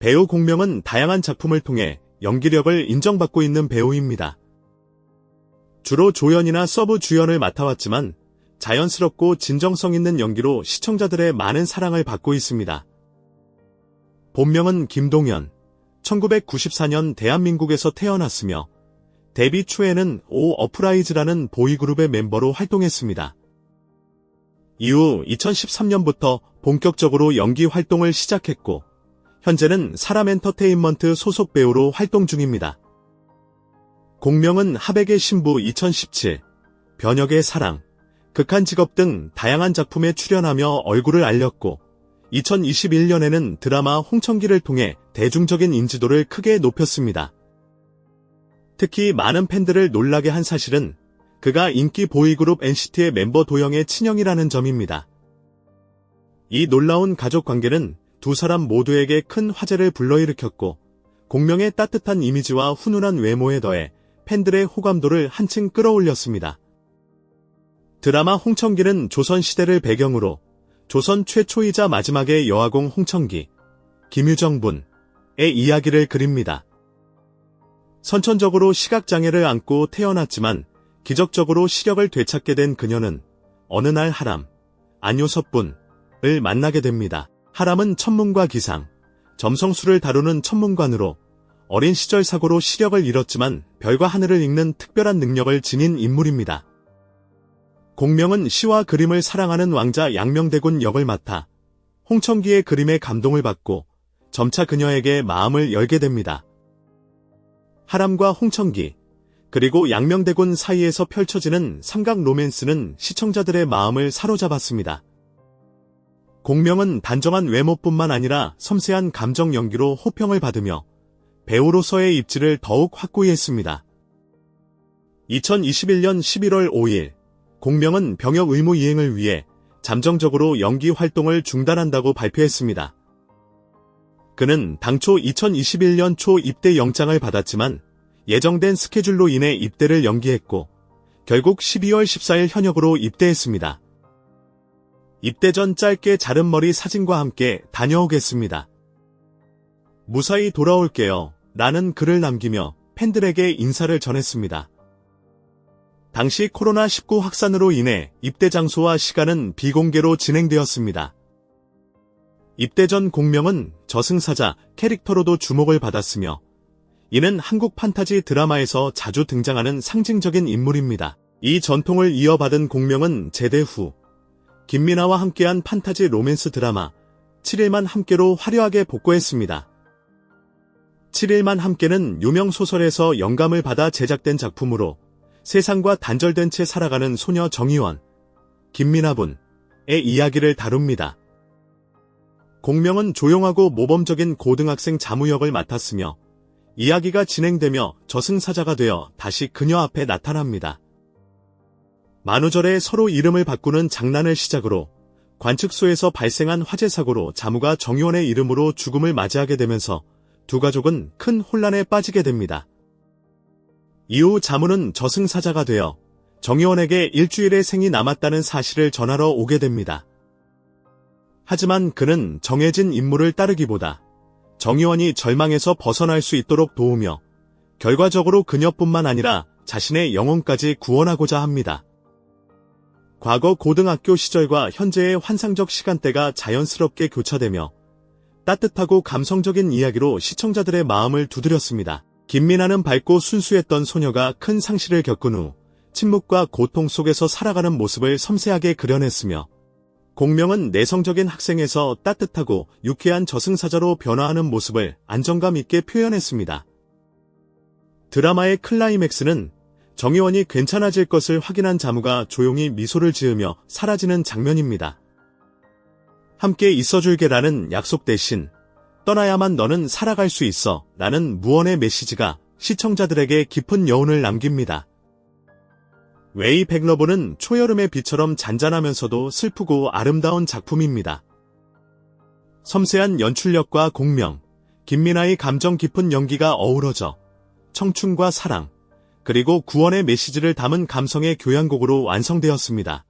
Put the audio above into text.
배우 공명은 다양한 작품을 통해 연기력을 인정받고 있는 배우입니다. 주로 조연이나 서브 주연을 맡아왔지만 자연스럽고 진정성 있는 연기로 시청자들의 많은 사랑을 받고 있습니다. 본명은 김동현, 1994년 대한민국에서 태어났으며 데뷔 초에는 오 어프라이즈라는 보이그룹의 멤버로 활동했습니다. 이후 2013년부터 본격적으로 연기 활동을 시작했고 현재는 사람 엔터테인먼트 소속 배우로 활동 중입니다. 공명은 하백의 신부 2017, 변혁의 사랑, 극한 직업 등 다양한 작품에 출연하며 얼굴을 알렸고 2021년에는 드라마 홍천기를 통해 대중적인 인지도를 크게 높였습니다. 특히 많은 팬들을 놀라게 한 사실은 그가 인기 보이그룹 NCT의 멤버 도영의 친형이라는 점입니다. 이 놀라운 가족 관계는 두 사람 모두에게 큰 화제를 불러일으켰고 공명의 따뜻한 이미지와 훈훈한 외모에 더해 팬들의 호감도를 한층 끌어올렸습니다. 드라마 홍천기는 조선시대를 배경으로 조선 최초이자 마지막의 여아공 홍천기, 김유정 분의 이야기를 그립니다. 선천적으로 시각장애를 안고 태어났지만 기적적으로 시력을 되찾게 된 그녀는 어느 날 하람, 안효섭 분을 만나게 됩니다. 하람은 천문과 기상, 점성술을 다루는 천문관으로 어린 시절 사고로 시력을 잃었지만 별과 하늘을 읽는 특별한 능력을 지닌 인물입니다. 공명은 시와 그림을 사랑하는 왕자 양명대군 역을 맡아 홍천기의 그림에 감동을 받고 점차 그녀에게 마음을 열게 됩니다. 하람과 홍천기, 그리고 양명대군 사이에서 펼쳐지는 삼각 로맨스는 시청자들의 마음을 사로잡았습니다. 공명은 단정한 외모뿐만 아니라 섬세한 감정 연기로 호평을 받으며 배우로서의 입지를 더욱 확고히 했습니다. 2021년 11월 5일 공명은 병역 의무 이행을 위해 잠정적으로 연기 활동을 중단한다고 발표했습니다. 그는 당초 2021년 초 입대 영장을 받았지만 예정된 스케줄로 인해 입대를 연기했고 결국 12월 14일 현역으로 입대했습니다. 입대 전 짧게 자른 머리 사진과 함께 다녀오겠습니다. 무사히 돌아올게요. 라는 글을 남기며 팬들에게 인사를 전했습니다. 당시 코로나19 확산으로 인해 입대 장소와 시간은 비공개로 진행되었습니다. 입대 전 공명은 저승사자 캐릭터로도 주목을 받았으며 이는 한국 판타지 드라마에서 자주 등장하는 상징적인 인물입니다. 이 전통을 이어받은 공명은 제대 후 김민아와 함께한 판타지 로맨스 드라마 7일만 함께로 화려하게 복구했습니다. 7일만 함께는 유명 소설에서 영감을 받아 제작된 작품으로 세상과 단절된 채 살아가는 소녀 정의원, 김민아 분의 이야기를 다룹니다. 공명은 조용하고 모범적인 고등학생 자무역을 맡았으며 이야기가 진행되며 저승사자가 되어 다시 그녀 앞에 나타납니다. 만우절에 서로 이름을 바꾸는 장난을 시작으로 관측소에서 발생한 화재 사고로 자무가 정의원의 이름으로 죽음을 맞이하게 되면서 두 가족은 큰 혼란에 빠지게 됩니다. 이후 자무는 저승사자가 되어 정의원에게 일주일의 생이 남았다는 사실을 전하러 오게 됩니다. 하지만 그는 정해진 임무를 따르기보다 정의원이 절망에서 벗어날 수 있도록 도우며 결과적으로 그녀뿐만 아니라 자신의 영혼까지 구원하고자 합니다. 과거 고등학교 시절과 현재의 환상적 시간대가 자연스럽게 교차되며 따뜻하고 감성적인 이야기로 시청자들의 마음을 두드렸습니다. 김민아는 밝고 순수했던 소녀가 큰 상실을 겪은 후 침묵과 고통 속에서 살아가는 모습을 섬세하게 그려냈으며 공명은 내성적인 학생에서 따뜻하고 유쾌한 저승사자로 변화하는 모습을 안정감 있게 표현했습니다. 드라마의 클라이맥스는 정의원이 괜찮아질 것을 확인한 자무가 조용히 미소를 지으며 사라지는 장면입니다. 함께 있어줄게라는 약속 대신 떠나야만 너는 살아갈 수 있어 라는 무언의 메시지가 시청자들에게 깊은 여운을 남깁니다. 웨이 백러브는 초여름의 비처럼 잔잔하면서도 슬프고 아름다운 작품입니다. 섬세한 연출력과 공명, 김민아의 감정 깊은 연기가 어우러져 청춘과 사랑, 그리고 구원의 메시지를 담은 감성의 교향곡으로 완성되었습니다.